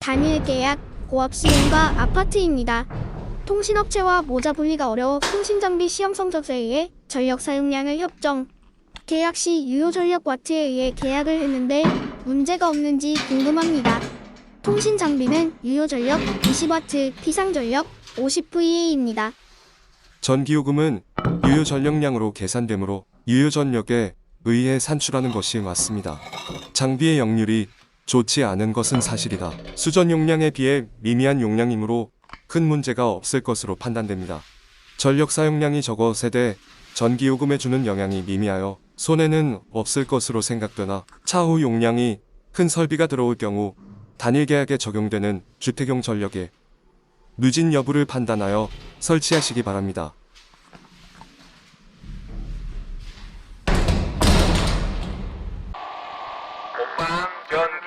단일 계약, 고압 시공과 아파트입니다. 통신업체와 모자 분리가 어려워 통신장비 시험 성적에 의해 전력 사용량을 협정. 계약 시 유효 전력 와트에 의해 계약을 했는데 문제가 없는지 궁금합니다. 통신 장비는 유효 전력 20W, 비상 전력 50VA입니다. 전기요금은 유효 전력량으로 계산되므로 유효 전력에 의해 산출하는 것이 맞습니다. 장비의 역률이 좋지 않은 것은 사실이다. 수전 용량에 비해 미미한 용량이므로 큰 문제가 없을 것으로 판단됩니다. 전력 사용량이 적어 세대 전기 요금에 주는 영향이 미미하여 손해는 없을 것으로 생각되나 차후 용량이 큰 설비가 들어올 경우 단일 계약에 적용되는 주택용 전력에 누진 여부를 판단하여 설치하시기 바랍니다. 전기